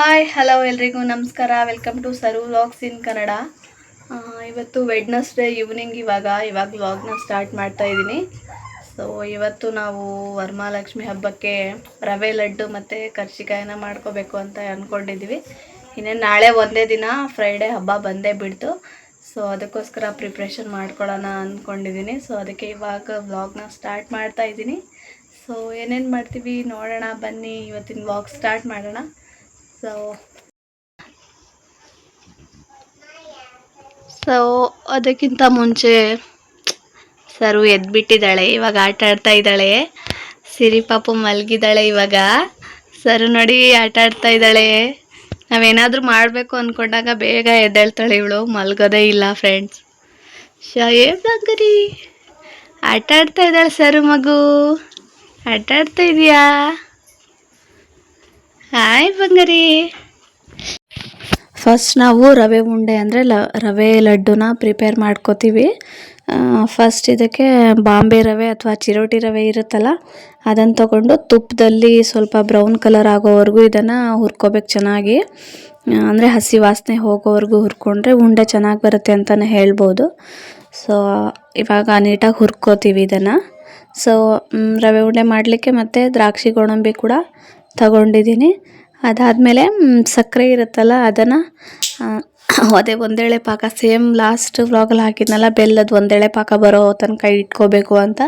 Hi hello ಎಲ್ರಿಗೂ. ನಮಸ್ಕಾರ. Welcome to Saru vlogs in Kannada ಇವತ್ತು ವೆಡ್ನಸ್ಡೇ ಈವ್ನಿಂಗ್ ಇವಾಗ ಇವಾಗ ವ್ಲಾಗ್ನ ಸ್ಟಾರ್ಟ್ ಮಾಡ್ತಾ ಇದ್ದೀನಿ. ಸೊ ಇವತ್ತು ನಾವು ವರಮಹಾಲಕ್ಷ್ಮಿ ಹಬ್ಬಕ್ಕೆ ರವೆ ಲಡ್ಡು ಮತ್ತು ಕರ್ಜಿಕಾಯಿನ ಮಾಡ್ಕೋಬೇಕು ಅಂತ ಅಂದ್ಕೊಂಡಿದ್ದೀವಿ ಇನ್ನೇನು ನಾಳೆ ಒಂದೇ ದಿನ ಫ್ರೈಡೇ ಹಬ್ಬ ಬಂದೇ ಬಿಡ್ತು. ಸೊ ಅದಕ್ಕೋಸ್ಕರ ಪ್ರಿಪ್ರೇಷನ್ ಮಾಡ್ಕೊಳ್ಳೋಣ ಅಂದ್ಕೊಂಡಿದ್ದೀನಿ ಸೊ ಅದಕ್ಕೆ ಇವಾಗ ವ್ಲಾಗ್ನ ಸ್ಟಾರ್ಟ್ ಮಾಡ್ತಾ ಇದ್ದೀನಿ. ಸೊ ಏನೇನು ಮಾಡ್ತೀವಿ ನೋಡೋಣ. ಬನ್ನಿ, ಇವತ್ತಿನ ವ್ಲಾಗ್ ಸ್ಟಾರ್ಟ್ ಮಾಡೋಣ. ಸೊ ಸೊ ಅದಕ್ಕಿಂತ ಮುಂಚೆ ಸರು ಎದ್ಬಿಟ್ಟಿದ್ದಾಳೆ, ಇವಾಗ ಆಟ ಆಡ್ತಾ ಇದ್ದಾಳೆ. ಸಿರಿ ಪಾಪು ಮಲಗಿದ್ದಾಳೆ ಇವಾಗ. ಸರು ನೋಡಿ ಆಟ ಆಡ್ತಾ ಇದ್ದಾಳೆ. ನಾವೇನಾದರೂ ಮಾಡಬೇಕು ಅಂದ್ಕೊಂಡಾಗ ಬೇಗ ಎದ್ದೇಳ್ತಾಳೆ ಇವಳು, ಮಲ್ಗೋದೇ ಇಲ್ಲ ಫ್ರೆಂಡ್ಸ್ ಶೇ ಬಂಗರಿ ಆಟ ಆಡ್ತಾ ಇದ್ದಾಳೆ ಸರು ಮಗು. ಆಟ ಆಡ್ತಾ ಇದೀಯಾ? ಹಾಯ್ ಬಂಗಾರಿ ಫಸ್ಟ್ ನಾವು ರವೆ ಉಂಡೆ ಅಂದರೆ ಲ, ರವೆ ಲಡ್ಡುನ ಪ್ರಿಪೇರ್ ಮಾಡ್ಕೋತೀವಿ. ಫಸ್ಟ್ ಇದಕ್ಕೆ ಬಾಂಬೆ ರವೆ ಅಥವಾ ಚಿರೋಟಿ ರವೆ ಇರುತ್ತಲ್ಲ ಅದನ್ನು ತಗೊಂಡು ತುಪ್ಪದಲ್ಲಿ ಸ್ವಲ್ಪ ಬ್ರೌನ್ ಕಲರ್ ಆಗೋವರೆಗೂ ಇದನ್ನು ಹುರ್ಕೋಬೇಕು ಚೆನ್ನಾಗಿ. ಅಂದರೆ ಹಸಿ ವಾಸನೆ ಹೋಗೋವರೆಗೂ ಹುರ್ಕೊಂಡ್ರೆ ಉಂಡೆ ಚೆನ್ನಾಗಿ ಬರುತ್ತೆ ಅಂತಲೇ ಹೇಳ್ಬೋದು. ಸೊ ಇವಾಗ ನೀಟಾಗಿ ಹುರ್ಕೋತೀವಿ ಇದನ್ನು. ಸೊ ರವೆ ಉಂಡೆ ಮಾಡಲಿಕ್ಕೆ ಮತ್ತು ದ್ರಾಕ್ಷಿ ಗೋಡಂಬಿ ಕೂಡ ತಗೊಂಡಿದ್ದೀನಿ. ಅದಾದಮೇಲೆ ಸಕ್ಕರೆ ಇರುತ್ತಲ್ಲ, ಅದನ್ನು ಅದೇ ಒಂದೇಳೆ ಪಾಕ, ಸೇಮ್ ಲಾಸ್ಟ್ ವ್ಲಾಗಲ್ಲಿ ಹಾಕಿದ್ನಲ್ಲ, ಬೆಲ್ಲದ ಒಂದೇಳೆ ಪಾಕ ಬರೋ ತನಕ ಇಟ್ಕೋಬೇಕು ಅಂತ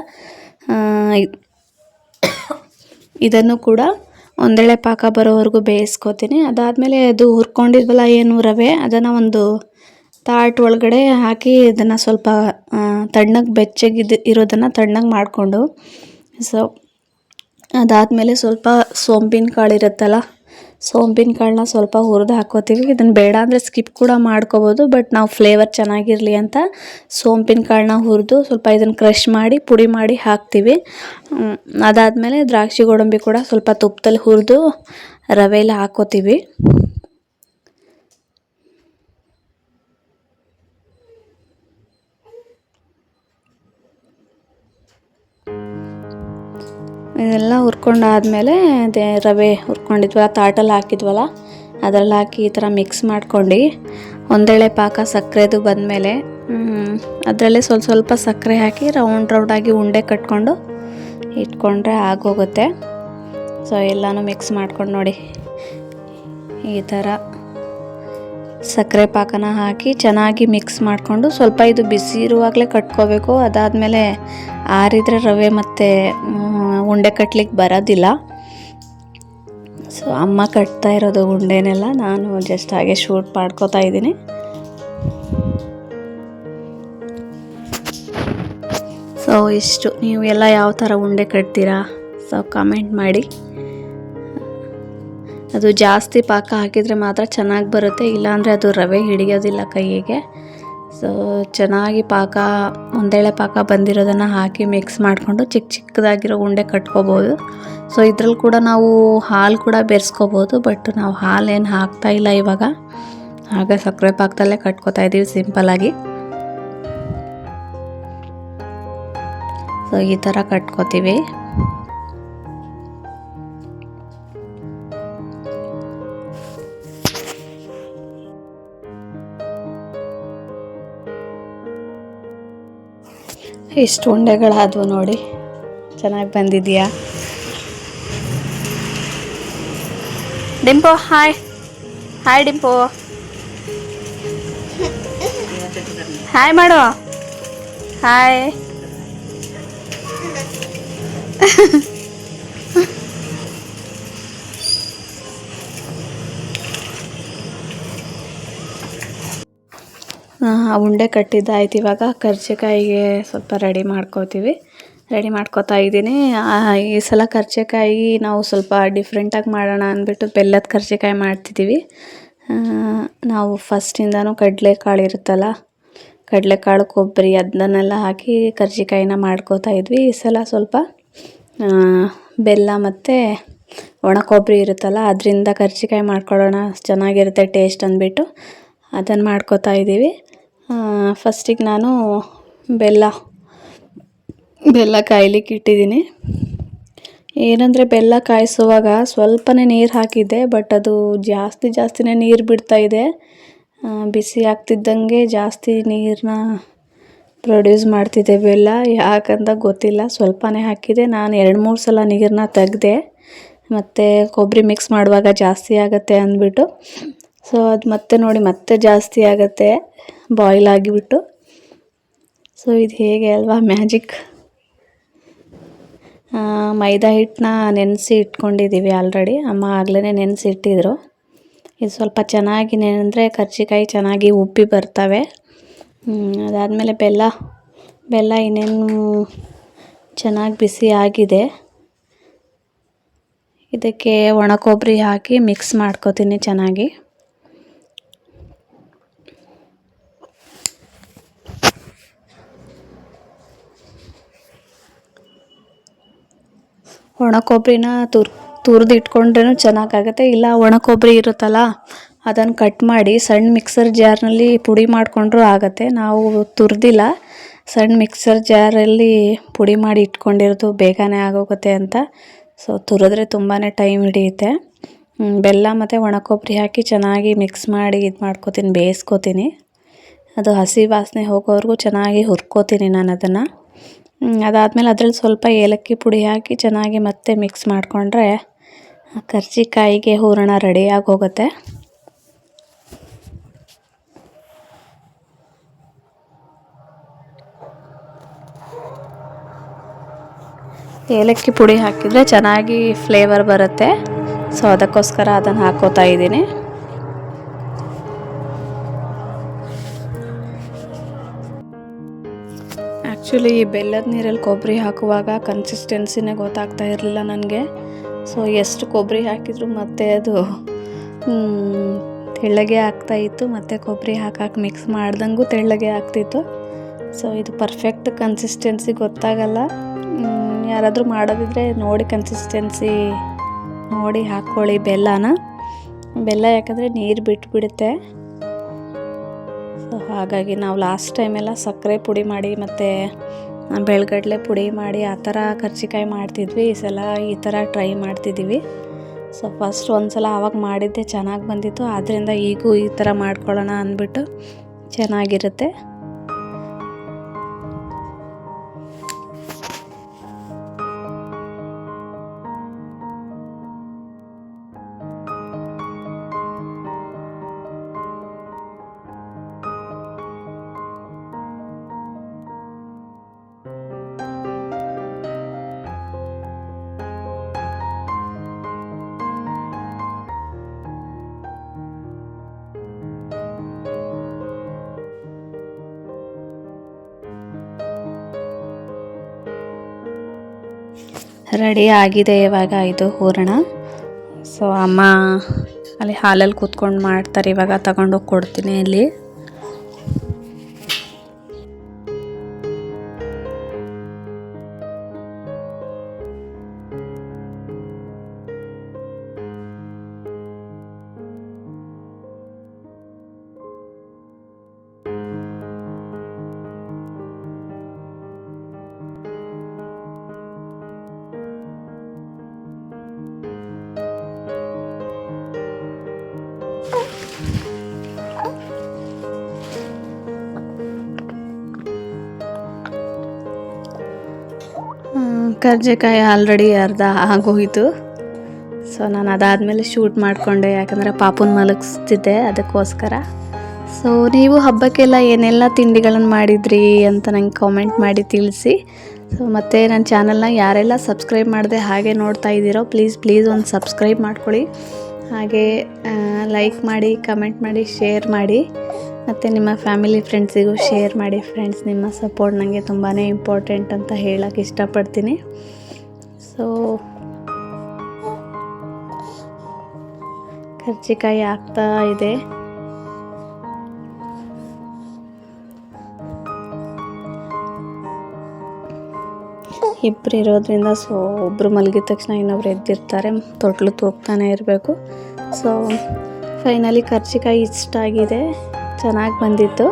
ಇದನ್ನು ಕೂಡ ಒಂದೇಳೆ ಪಾಕ ಬರೋವರೆಗೂ ಬೇಯಿಸ್ಕೊತೀನಿ. ಅದಾದಮೇಲೆ ಅದು ಹುರ್ಕೊಂಡಿದ್ವಲ್ಲ, ಏನು ರವೆ, ಅದನ್ನು ಒಂದು ತಾಟ್ ಒಳಗಡೆ ಹಾಕಿ ಅದನ್ನು ಸ್ವಲ್ಪ ತಣ್ಣಗೆ ಬೆಚ್ಚಗಿದ್ದು ಇರೋದನ್ನು ತಣ್ಣಗೆ ಮಾಡಿಕೊಂಡು, ಸೊ ಅದಾದಮೇಲೆ ಸ್ವಲ್ಪ ಸೋಂಪಿನ ಕಾಳು ಇರುತ್ತಲ್ಲ ಸೋಂಪಿನ ಕಾಳನ್ನ ಸ್ವಲ್ಪ ಹುರಿದು ಹಾಕೋತೀವಿ ಇದನ್ನು ಬೇಡ ಅಂದರೆ ಸ್ಕಿಪ್ ಕೂಡ ಮಾಡ್ಕೋಬೋದು, ಬಟ್ ನಾವು ಫ್ಲೇವರ್ ಚೆನ್ನಾಗಿರಲಿ ಅಂತ ಸೋಂಪಿನ ಕಾಳನ್ನ ಹುರಿದು ಸ್ವಲ್ಪ ಇದನ್ನು ಕ್ರಷ್ ಮಾಡಿ, ಪುಡಿ ಮಾಡಿ ಹಾಕ್ತೀವಿ. ಅದಾದಮೇಲೆ ದ್ರಾಕ್ಷಿ ಗೋಡಂಬಿ ಕೂಡ ಸ್ವಲ್ಪ ತುಪ್ಪದಲ್ಲಿ ಹುರಿದು ರವೆಯಲ್ಲಿ ಹಾಕೋತೀವಿ ಇದೆಲ್ಲ ಹುರ್ಕೊಂಡಾದ್ಮೇಲೆ ಅದೇ ರವೆ ಹುರ್ಕೊಂಡಿದ್ವಲ್ಲ ತಾಟಲ್ಲಿ ಹಾಕಿದ್ವಲ್ಲ, ಅದರಲ್ಲಿ ಹಾಕಿ ಈ ಥರ ಮಿಕ್ಸ್ ಮಾಡ್ಕೊಂಡು ಒಂದೇಳೆ ಪಾಕ ಸಕ್ಕರೆದು ಬಂದಮೇಲೆ ಅದರಲ್ಲೇ ಸ್ವಲ್ಪ ಸ್ವಲ್ಪ ಸಕ್ಕರೆ ಹಾಕಿ ರೌಂಡ್ ರೌಂಡಾಗಿ ಉಂಡೆ ಕಟ್ಕೊಂಡು ಇಟ್ಕೊಂಡ್ರೆ ಆಗೋಗುತ್ತೆ. ಸೊ ಎಲ್ಲನೂ ಮಿಕ್ಸ್ ಮಾಡ್ಕೊಂಡು ನೋಡಿ. ಈ ಥರ ಸಕ್ಕರೆ ಪಾಕನ ಹಾಕಿ ಚೆನ್ನಾಗಿ ಮಿಕ್ಸ್ ಮಾಡಿಕೊಂಡು ಸ್ವಲ್ಪ ಇದು ಬಿಸಿ ಇರುವಾಗಲೇ ಕಟ್ಕೋಬೇಕು, ಅದಾದಮೇಲೆ ಆರಿದ್ರೆ ರವೆ ಮತ್ತು ಉಂಡೆ ಕಟ್ಲಿಕ್ಕೆ ಬರೋದಿಲ್ಲ. ಸೊ ಅಮ್ಮ ಕಟ್ತಾ ಇರೋದು ಉಂಡೆನೆಲ್ಲ ನಾನು ಜಸ್ಟ್ ಹಾಗೆ ಶೂಟ್ ಮಾಡ್ಕೋತಾ ಇದ್ದೀನಿ. ಸೊ ಇಷ್ಟು. ನೀವು ಎಲ್ಲ ಯಾವ ಥರ ಉಂಡೆ ಕಟ್ತೀರಾ? ಸೊ ಕಮೆಂಟ್ ಮಾಡಿ. ಅದು ಜಾಸ್ತಿ ಪಾಕ ಹಾಕಿದರೆ ಮಾತ್ರ ಚೆನ್ನಾಗಿ ಬರುತ್ತೆ, ಇಲ್ಲಾಂದರೆ ಅದು ರವೆ ಹಿಡಿಯೋದಿಲ್ಲ ಕೈಯಿಗೆ ಸೊ ಚೆನ್ನಾಗಿ ಪಾಕ, ಒಂದೇಳೆ ಪಾಕ ಬಂದಿರೋದನ್ನು ಹಾಕಿ ಮಿಕ್ಸ್ ಮಾಡಿಕೊಂಡು ಚಿಕ್ಕ ಚಿಕ್ಕದಾಗಿರೋ ಉಂಡೆ ಕಟ್ಕೋಬೋದು. ಸೊ ಇದ್ರಲ್ಲಿ ಕೂಡ ನಾವು ಹಾಲು ಕೂಡ ಬೆರೆಸ್ಕೋಬೋದು ಬಟ್ ನಾವು ಹಾಲೇನು ಹಾಕ್ತಾ ಇಲ್ಲ ಇವಾಗ. ಹಾಗೆ ಸಕ್ಕರೆ ಪಾಕದಲ್ಲೇ ಕಟ್ಕೋತಾ ಇದ್ದೀವಿ ಸಿಂಪಲಾಗಿ ಸೊ ಈ ಥರ ಕಟ್ಕೋತೀವಿ. ಇಷ್ಟು ಉಂಡೆಗಳಾದವು ನೋಡಿ. ಚೆನ್ನಾಗಿ ಬಂದಿದೆಯಾ? Dimpu hi hi Dimpu. Hi ಮಾಡು. ಹಾಯ್ ಉಂಡೆ ಕಟ್ಟಿದ್ದಾಯ್ತು. ಇವಾಗ ಕರ್ಜಿಕಾಯಿಗೆ ಸ್ವಲ್ಪ ರೆಡಿ ಮಾಡ್ಕೋತೀವಿ. ರೆಡಿ ಮಾಡ್ಕೋತಾ ಇದ್ದೀನಿ. ಈ ಸಲ ಕರ್ಜಿಕಾಯಿ ನಾವು ಸ್ವಲ್ಪ ಡಿಫ್ರೆಂಟಾಗಿ ಮಾಡೋಣ ಅಂದ್ಬಿಟ್ಟು ಬೆಲ್ಲದ ಕರ್ಜಿಕಾಯಿ ಮಾಡ್ತಿದ್ದೀವಿ. ನಾವು ಫಸ್ಟಿಂದನೂ ಕಡಲೆಕಾಳು ಇರುತ್ತಲ್ಲ, ಕಡಲೆಕಾಳು, ಕೊಬ್ಬರಿ ಅದನ್ನೆಲ್ಲ ಹಾಕಿ ಕರ್ಜಿಕಾಯಿನ ಮಾಡ್ಕೋತಾ ಇದ್ವಿ. ಈ ಸಲ ಸ್ವಲ್ಪ ಬೆಲ್ಲ ಮತ್ತು ಒಣ ಕೊಬ್ಬರಿ ಇರುತ್ತಲ್ಲ, ಅದರಿಂದ ಕರ್ಜಿಕಾಯಿ ಮಾಡ್ಕೊಳ್ಳೋಣ. ಚೆನ್ನಾಗಿರುತ್ತೆ ಟೇಸ್ಟ್ ಅಂದ್ಬಿಟ್ಟು ಅದನ್ನು ಮಾಡ್ಕೋತಾ ಇದ್ದೀವಿ. ಫಸ್ಟಿಗೆ ನಾನು ಬೆಲ್ಲ ಬೆಲ್ಲ ಕಾಯ್ಲಿಕ್ಕೆ ಇಟ್ಟಿದ್ದೀನಿ. ಏನಂದರೆ ಬೆಲ್ಲ ಕಾಯಿಸುವಾಗ ಸ್ವಲ್ಪನೇ ನೀರು ಹಾಕಿದ್ದೆ ಬಟ್ ಅದು ಜಾಸ್ತಿ ಜಾಸ್ತಿನೇ ನೀರು ಬಿಡ್ತಾ ಇದೆ. ಬಿಸಿ ಆಗ್ತಿದ್ದಂಗೆ ಜಾಸ್ತಿ ನೀರನ್ನ ಪ್ರೊಡ್ಯೂಸ್ ಮಾಡ್ತಿದ್ದೆ ಬೆಲ್ಲ. ಯಾಕಂತ ಗೊತ್ತಿಲ್ಲ, ಸ್ವಲ್ಪನೇ ಹಾಕಿದೆ. ನಾನು ಎರಡು ಮೂರು ಸಲ ನೀರನ್ನ ತೆಗ್ದೆ, ಮತ್ತು ಕೊಬ್ಬರಿ ಮಿಕ್ಸ್ ಮಾಡುವಾಗ ಜಾಸ್ತಿ ಆಗುತ್ತೆ ಅಂದ್ಬಿಟ್ಟು. ಸೊ ಅದು ಮತ್ತೆ ನೋಡಿ ಮತ್ತೆ ಜಾಸ್ತಿ ಆಗುತ್ತೆ. ಬಾಯ್ಲ್ ಆಗಿಬಿಟ್ಟು. ಸೊ ಇದು ಹೇಗೆ ಅಲ್ವಾ? ಮ್ಯಾಜಿಕ್ ಮೈದಾ ಹಿಟ್ಟನ್ನ ನೆನೆಸಿ ಇಟ್ಕೊಂಡಿದ್ದೀವಿ ಆಲ್ರೆಡಿ ಅಮ್ಮ ಆಗಲೇ ನೆನೆಸಿ ಇಟ್ಟಿದ್ರು. ಇದು ಸ್ವಲ್ಪ ಚೆನ್ನಾಗಿ ನೆನೆದ್ರೆ ಕರ್ಜಿಕಾಯಿ ಚೆನ್ನಾಗಿ ಉಬ್ಬಿ ಬರ್ತವೆ. ಅದಾದಮೇಲೆ ಬೆಲ್ಲ. ಬೆಲ್ಲ ಇನ್ನೇನು ಚೆನ್ನಾಗಿ ಬಿಸಿ ಆಗಿದೆ. ಇದಕ್ಕೆ ಒಣ ಕೊಬ್ಬರಿ ಹಾಕಿ ಮಿಕ್ಸ್ ಮಾಡ್ಕೊತೀನಿ ಚೆನ್ನಾಗಿ. ಒಣ ಕೊಬ್ಬರಿನ ತುರ್ ತುರಿದು ಇಟ್ಕೊಂಡ್ರೂ ಚೆನ್ನಾಗಾಗತ್ತೆ. ಇಲ್ಲ ಒಣ ಕೊಬ್ಬರಿ ಇರುತ್ತಲ್ಲ ಅದನ್ನು ಕಟ್ ಮಾಡಿ ಸಣ್ಣ ಮಿಕ್ಸರ್ ಜಾರ್ನಲ್ಲಿ ಪುಡಿ ಮಾಡಿಕೊಂಡ್ರೂ ಆಗುತ್ತೆ. ನಾವು ತುರಿದಿಲ್ಲ, ಸಣ್ಣ ಮಿಕ್ಸರ್ ಜಾರಲ್ಲಿ ಪುಡಿ ಮಾಡಿ ಇಟ್ಕೊಂಡಿರೋದು ಬೇಗನೆ ಆಗೋಗುತ್ತೆ ಅಂತ. ಸೊ ತುರಿದ್ರೆ ತುಂಬಾ ಟೈಮ್ ಹಿಡಿಯುತ್ತೆ. ಬೆಲ್ಲ ಮತ್ತು ಒಣ ಕೊಬ್ಬರಿ ಹಾಕಿ ಚೆನ್ನಾಗಿ ಮಿಕ್ಸ್ ಮಾಡಿ ಇದು ಮಾಡ್ಕೊತೀನಿ, ಬೇಯಿಸ್ಕೊತೀನಿ. ಅದು ಹಸಿ ವಾಸನೆ ಹೋಗೋವರೆಗೂ ಚೆನ್ನಾಗಿ ಹುರ್ಕೋತೀನಿ ನಾನು ಅದನ್ನು ಅದಾದಮೇಲೆ ಅದ್ರಲ್ಲಿ ಸ್ವಲ್ಪ ಏಲಕ್ಕಿ ಪುಡಿ ಹಾಕಿ ಚೆನ್ನಾಗಿ ಮತ್ತೆ ಮಿಕ್ಸ್ ಮಾಡಿಕೊಂಡ್ರೆ ಕರ್ಜಿಕಾಯಿಗೆ ಹೂರಣ ರೆಡಿಯಾಗಿ ಹೋಗುತ್ತೆ. ಏಲಕ್ಕಿ ಪುಡಿ ಹಾಕಿದರೆ ಚೆನ್ನಾಗಿ ಫ್ಲೇವರ್ ಬರುತ್ತೆ. ಸೊ ಅದಕ್ಕೋಸ್ಕರ ಅದನ್ನು ಹಾಕೋತಾ ಇದ್ದೀನಿ. ಆ್ಯಕ್ಚುಲಿ ಈ ಬೆಲ್ಲದ ನೀರಲ್ಲಿ ಕೊಬ್ಬರಿ ಹಾಕುವಾಗ ಕನ್ಸಿಸ್ಟೆನ್ಸಿನೇ ಗೊತ್ತಾಗ್ತಾ ಇರಲಿಲ್ಲ ನನಗೆ. ಸೊ ಎಷ್ಟು ಕೊಬ್ಬರಿ ಹಾಕಿದ್ರು ಮತ್ತೆ ಅದು ತೆಳ್ಳಗೆ ಆಗ್ತಾ ಇತ್ತು. ಮತ್ತು ಕೊಬ್ಬರಿ ಹಾಕಾಕಿ ಮಿಕ್ಸ್ ಮಾಡ್ದಂಗೂ ತೆಳ್ಳಗೆ ಆಗ್ತಿತ್ತು. ಸೊ ಇದು ಪರ್ಫೆಕ್ಟ್ ಕನ್ಸಿಸ್ಟೆನ್ಸಿ ಗೊತ್ತಾಗಲ್ಲ. ಯಾರಾದರೂ ಮಾಡೋದಿದ್ರೆ ನೋಡಿ ಕನ್ಸಿಸ್ಟೆನ್ಸಿ ನೋಡಿ ಹಾಕ್ಕೊಳ್ಳಿ ಬೆಲ್ಲನ. ಬೆಲ್ಲ ಯಾಕಂದರೆ ನೀರು ಬಿಟ್ಬಿಡುತ್ತೆ. ಹಾಗಾಗಿ ನಾವು ಲಾಸ್ಟ್ ಟೈಮೆಲ್ಲ ಸಕ್ಕರೆ ಪುಡಿ ಮಾಡಿ ಮತ್ತು ಬೆಳ್ಗಡಲೆ ಪುಡಿ ಮಾಡಿ ಆ ಥರ ಕರ್ಜಿಕಾಯಿ ಮಾಡ್ತಿದ್ವಿ. ಈ ಸಲ ಈ ಥರ ಟ್ರೈ ಮಾಡ್ತಿದ್ದೀವಿ ಸೊ ಫಸ್ಟ್ ಒಂದು ಸಲ ಆವಾಗ ಮಾಡಿದ್ದೆ, ಚೆನ್ನಾಗಿ ಬಂದಿತ್ತು. ಆದ್ದರಿಂದ ಈಗೂ ಈ ಥರ ಮಾಡ್ಕೊಳ್ಳೋಣ ಅಂದ್ಬಿಟ್ಟು ಚೆನ್ನಾಗಿರುತ್ತೆ. ರೆಡಿ ಆಗಿದೆ ಇವಾಗ ಇದು ಹೂರಣ. ಸೊ ಅಮ್ಮ ಅಲ್ಲಿ ಹಾಲಲ್ಲಿ ಕೂತ್ಕೊಂಡು ಮಾಡ್ತಾರೆ, ಇವಾಗ ತಗೊಂಡೋಗಿ ಕೊಡ್ತೀನಿ ಇಲ್ಲಿ. ಕರ್ಜಿಕಾಯಿ ಆಲ್ರೆಡಿ ಅರ್ಧ ಆಗೋಯಿತು ಸೊ ನಾನು ಅದಾದಮೇಲೆ ಶೂಟ್ ಮಾಡಿಕೊಂಡೆ. ಯಾಕಂದರೆ ಪಾಪುನ ಮಲಗಿಸ್ತಿದ್ದೆ ಅದಕ್ಕೋಸ್ಕರ. ಸೊ ನೀವು ಹಬ್ಬಕ್ಕೆಲ್ಲ ಏನೆಲ್ಲ ತಿಂಡಿಗಳನ್ನು ಮಾಡಿದ್ರಿ ಅಂತ ನಂಗೆ ಕಾಮೆಂಟ್ ಮಾಡಿ ತಿಳಿಸಿ. ಸೊ ಮತ್ತು ನನ್ನ ಚಾನಲ್ನ ಯಾರೆಲ್ಲ ಸಬ್ಸ್ಕ್ರೈಬ್ ಮಾಡಿದೆ ಹಾಗೆ ನೋಡ್ತಾ ಇದ್ದೀರೋ ಪ್ಲೀಸ್ ಪ್ಲೀಸ್ ಒಂದು ಸಬ್ಸ್ಕ್ರೈಬ್ ಮಾಡ್ಕೊಳ್ಳಿ. ಹಾಗೆ ಲೈಕ್ ಮಾಡಿ ಕಮೆಂಟ್ ಮಾಡಿ ಶೇರ್ ಮಾಡಿ. ಮತ್ತು ನಿಮ್ಮ ಫ್ಯಾಮಿಲಿ ಫ್ರೆಂಡ್ಸಿಗೂ ಶೇರ್ ಮಾಡಿ ಫ್ರೆಂಡ್ಸ್, ನಿಮ್ಮ ಸಪೋರ್ಟ್ ನನಗೆ ತುಂಬಾ ಇಂಪಾರ್ಟೆಂಟ್ ಅಂತ ಹೇಳಕ್ಕೆ ಇಷ್ಟಪಡ್ತೀನಿ. ಸೊ ಕರ್ಜಿಕಾಯಿ ಆಗ್ತಾ ಇದೆ. ಇಬ್ಬರು ಇರೋದ್ರಿಂದ ಸೊ ಒಬ್ಬರು ಮಲಗಿದ ತಕ್ಷಣ ಇನ್ನೊಬ್ರು ಎದ್ದಿರ್ತಾರೆ, ತೊಟ್ಲು ತೂಗ್ತಾನೆ ಇರಬೇಕು. ಸೊ ಫೈನಲಿ ಕರ್ಜಿಕಾಯಿ ಇಷ್ಟ ಆಗಿದೆ. ಚೆನ್ನಾಗಿ ಬಂದಿತ್ತು.